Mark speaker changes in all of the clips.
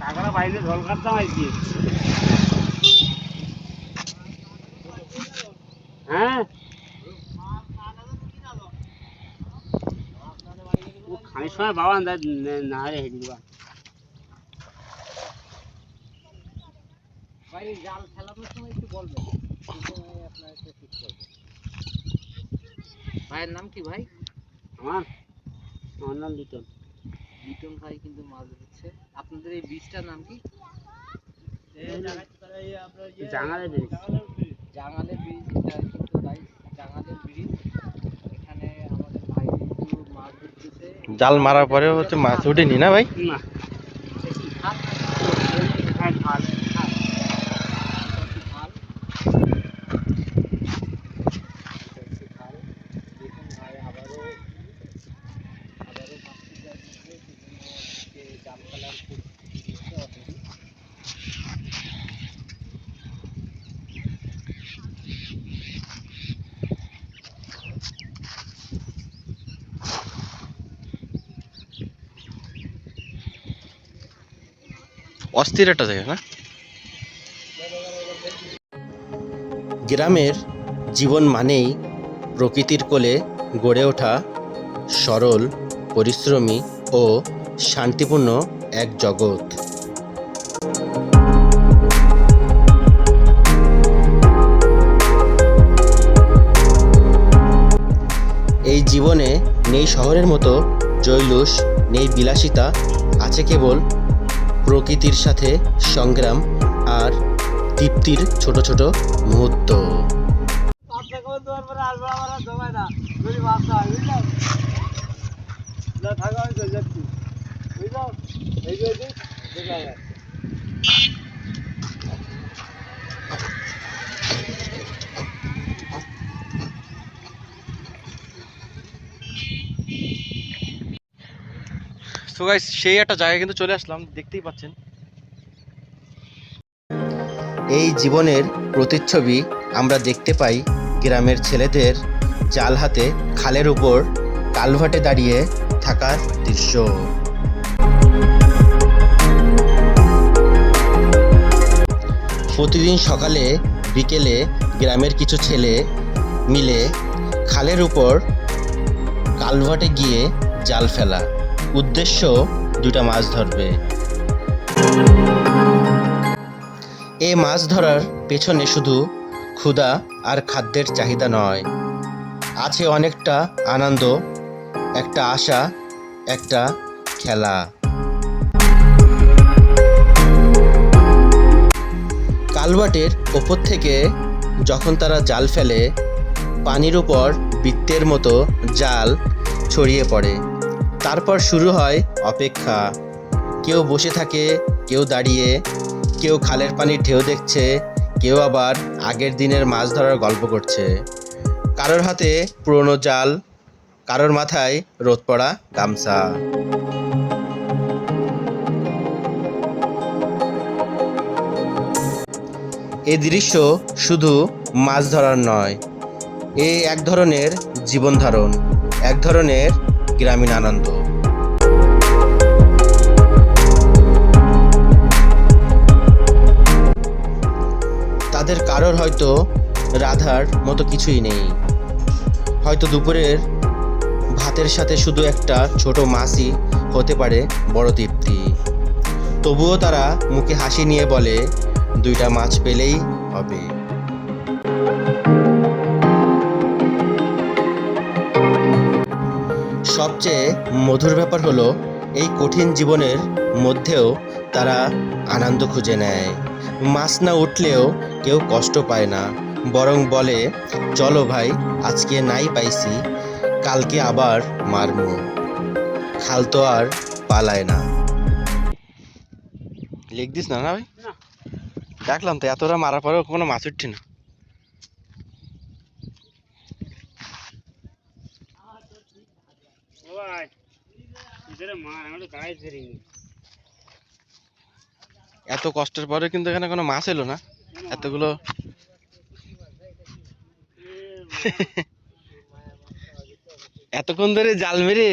Speaker 1: টাকাটা হ্যাঁ খানির সময় বাবা না রে হেঁটে দিবা
Speaker 2: জাল খেলানোর সময় একটু বলবেন আপনার একটু ঠিক করবেন ভাইয়ের নাম কি ভাই?
Speaker 1: আমার? আমার নাম লিটন।
Speaker 2: লিটন ভাই কিন্তু মাছ ধরছে। আপনাদের এই বীজটার নাম কি?
Speaker 1: জাঙালে ব্রিজ।
Speaker 2: জাঙালের ব্রিজ এটা কিন্তু ভাই জাঙালের ব্রিজ। এখানে আমাদের ভাই কিন্তু মাছ ধরতেছে।
Speaker 3: জাল মারার পরেও হচ্ছে মাছ ওঠেনি না ভাই?
Speaker 1: না। হ্যাঁ খাল।
Speaker 2: খাল খাল দেখুন ভাই আবারও আবারও মাছটি যায় সেজন্য আজকে জাল ফেলার খুব ইচ্ছে অলরেডি
Speaker 3: অস্থির একটা জায়গা, না? গ্রামের জীবন মানেই প্রকৃতির কোলে গড়ে ওঠা সরল, পরিশ্রমী ও শান্তিপূর্ণ এক জগৎ। এই জীবনে নেই শহরের মতো জৈলুস নেই বিলাসিতা, আছে কেবল প্রকৃতির সাথে সংগ্রাম আর তৃপ্তির ছোট ছোট মুহূর্ত।
Speaker 1: আপনাকে
Speaker 3: সো গাইস সেই একটা জায়গায় কিন্তু চলে আসলাম, দেখতেই পাচ্ছেন। এই জীবনের প্রতিচ্ছবি আমরা দেখতে পাই গ্রামের ছেলেদের জাল হাতে খালের উপর কালভাটে দাঁড়িয়ে থাকার দৃশ্য। প্রতিদিন সকালে, বিকেলে গ্রামের কিছু ছেলে মিলে খালের উপর কালভাটে গিয়ে জাল ফেলা। উদ্দেশ্য দুটা মাছ ধরবে। এ মাছ ধরার পেছনে শুধু ক্ষুধা আর খাদ্যের চাহিদা নয়, আছে অনেকটা আনন্দ, একটা আশা, একটা খেলা। কালবাটের ওপর থেকে যখন তারা জাল ফেলে, পানির উপর বৃত্তের মতো জাল ছড়িয়ে পড়ে। তারপর শুরু হয় অপেক্ষা। কেউ বসে থাকে, কেউ দাঁড়িয়ে, কেউ খালের পানির ঢেউ দেখছে, কেউ আবার আগের দিনের মাছ ধরার গল্প করছে। কারোর হাতে পুরনো জাল, কারোর মাথায় রোদ পড়া গামছা। এই দৃশ্য শুধু মাছ ধরার নয়, এ এক ধরনের জীবন ধারণ এক ধরনের গ্রামীণ আনন্দ। কারোর হয়তো রাধার মতো কিছুই নেই। হয়তো দুপুরের ভাতের সাথে শুধু একটা ছোট মাছই হতে পারে বড় তৃপ্তি। তবুও তারা মুখে হাসি নিয়ে বলে, দুইটা মাছ পেলেই হবে। সবচেয়ে মধুর ব্যাপার হলো, এই কঠিন জীবনের মধ্যেও তারা আনন্দ খুঁজে নেয়। মাছ না উঠলেও কেউ কষ্ট পায় না। বরং বলে চলো ভাই আজকে নাই পাইছি কালকে আবার মারমু। খাল তো আর পালায় না। লিখ দিস না না ভাই। দেখলাম তো এতটা মারার পরেও কোনো মাছ উঠছে না। এত কষ্টের পরে কিন্তু এখানে কোনো মাছ এলো না। এতগুলো? এতক্ষণ ধরে জাল মেরে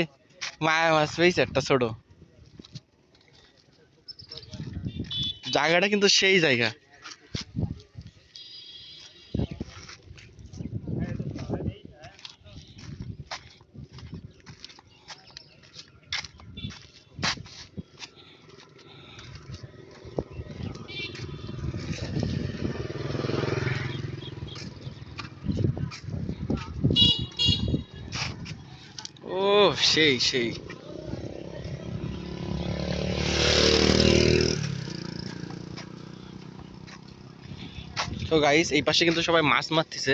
Speaker 3: মায়া মাছ পেয়েছে একটা ছোট। জায়গাটা কিন্তু সেই জায়গা ও সেই সেই। তো গাইস এই পাশে কিন্তু সবাই মাছ মারতেছে।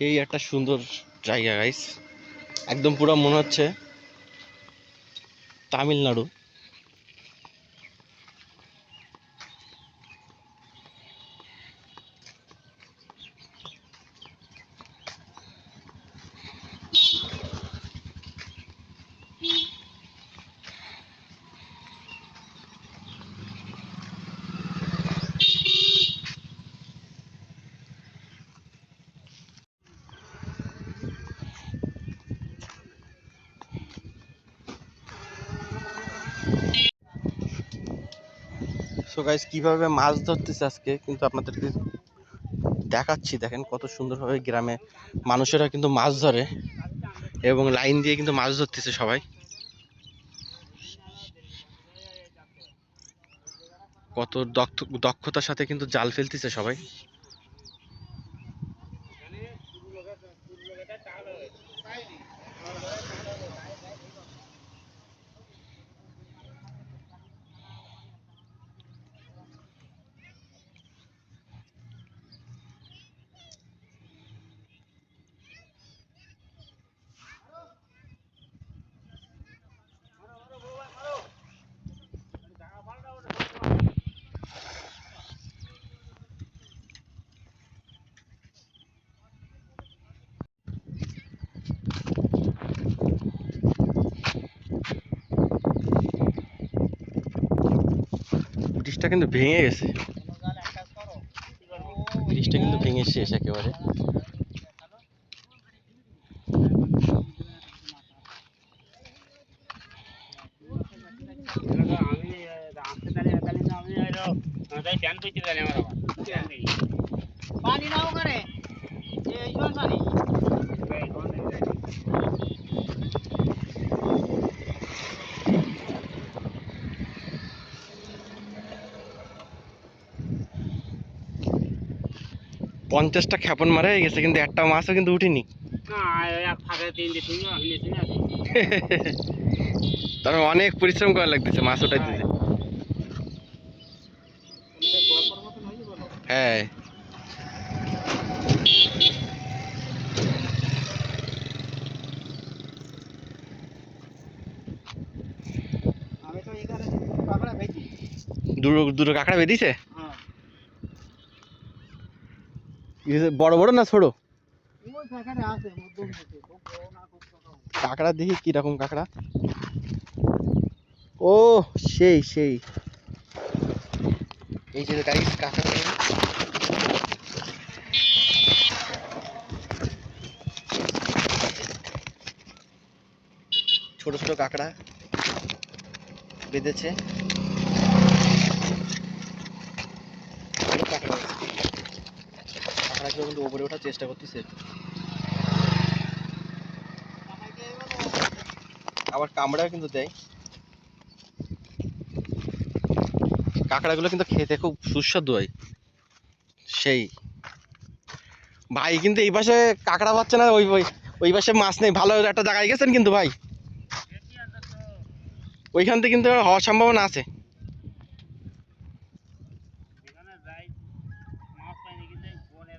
Speaker 3: সেই একটা সুন্দর জায়গা গাইস একদম পুরো মনে হচ্ছে তামিলনাড়ু। সো গাইজ কীভাবে মাছ ধরতেছে আজকে? কিন্তু আপনাদেরকে দেখাচ্ছি, দেখেন কত সুন্দরভাবে গ্রামে মানুষেরা কিন্তু মাছ ধরে এবং লাইন দিয়ে কিন্তু মাছ ধরতেছে সবাই। কত দক্ষ, দক্ষতার সাথে কিন্তু জাল ফেলতেছে সবাই। ব্রিজটা কিন্তু ভেঙে গেছে। ব্রিজটা কিন্তু ভেঙে শেষ একেবারে। পঞ্চাশটা খ্যাপন মারা হয়ে গেছে কিন্তু একটা মাছও কিন্তু উঠিনি। মানে অনেক পরিশ্রম করা লাগতেছে মাছ ওঠাই দিতে হ্যাঁ। দুটো দুটো কাঁকড়া বেঁধেছে
Speaker 2: হ্যাঁ
Speaker 3: বড় বড় না ছোট?
Speaker 2: বড় না ছোট।
Speaker 3: কাঁকড়া দেখি কীরকম কাঁকড়া? ও সেই সেই। এই যে গাড়ি কাঁকড়া। ছোট ছোট কাঁকড়া বেঁধেছে অনেক কাঁকড়া আছে। কাঁকড়াগুলো কিন্তু উপরে ওঠার চেষ্টা করতেছে আবার কামড়াও কিন্তু দেয়। কাঁকড়াগুলো কিন্তু খেতে খুব সুস্বাদু হয়। সেই। ভাই, কিন্তু এই পাশে কাঁকড়া পাচ্ছে না, ওই ওই ওই পাশে মাছ নেই। ভালো একটা জায়গায় গেছেন কিন্তু ভাই। ওইখান থেকে কিন্তু হওয়ার সম্ভাবনা আছে
Speaker 1: এখানে যাই মাছ পাইনি কিন্তু বনে যাব রাত্রি ওই মনে হয়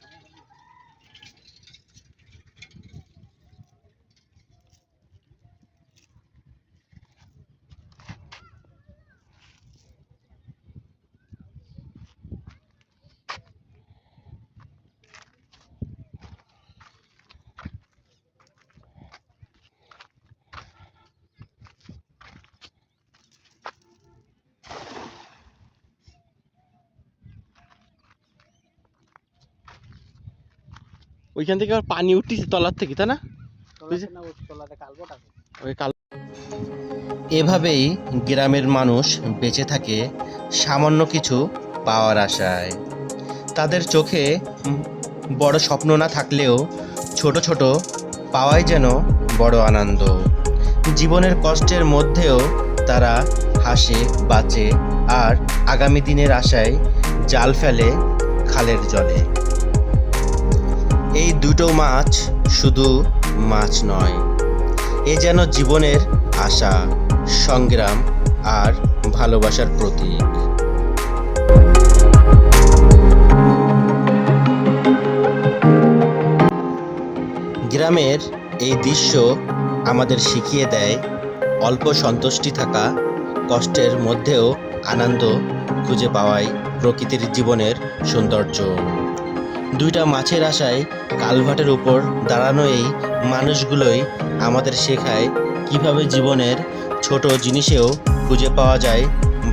Speaker 3: ওইখান থেকে আবার পানি উঠতেছে তলার থেকে তাই না? ওই কাল এভাবেই গ্রামের মানুষ বেঁচে থাকে সামান্য কিছু পাওয়ার আশায়। তাদের চোখে বড় স্বপ্ন না থাকলেও ছোট ছোট পাওয়াই যেন বড় আনন্দ। জীবনের কষ্টের মধ্যেও তারা হাসে বাঁচে আর আগামী দিনের আশায় জাল ফেলে খালের জলে। এই দুটো মাছ শুধু মাছ নয়, এ যেন জীবনের আশা, সংগ্রাম আর ভালোবাসার প্রতীক। গ্রামের এই দৃশ্য আমাদের শিখিয়ে দেয় অল্প সন্তুষ্টি থাকা, কষ্টের মধ্যেও আনন্দ খুঁজে পাওয়াই প্রকৃতির জীবনের সৌন্দর্য। দুইটা মাছের আশায় কালভাটের উপর দাঁড়ানো এই মানুষগুলোই আমাদের শেখায় কীভাবে জীবনের ছোট জিনিসেও খুঁজে পাওয়া যায়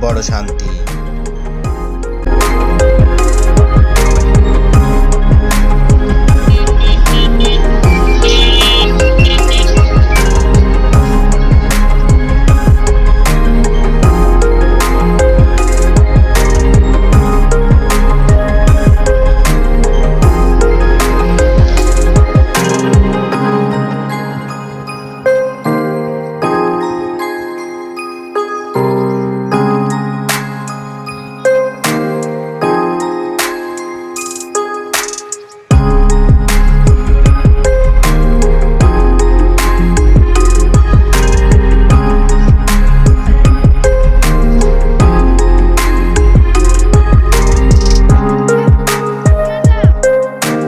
Speaker 3: বড় শান্তি।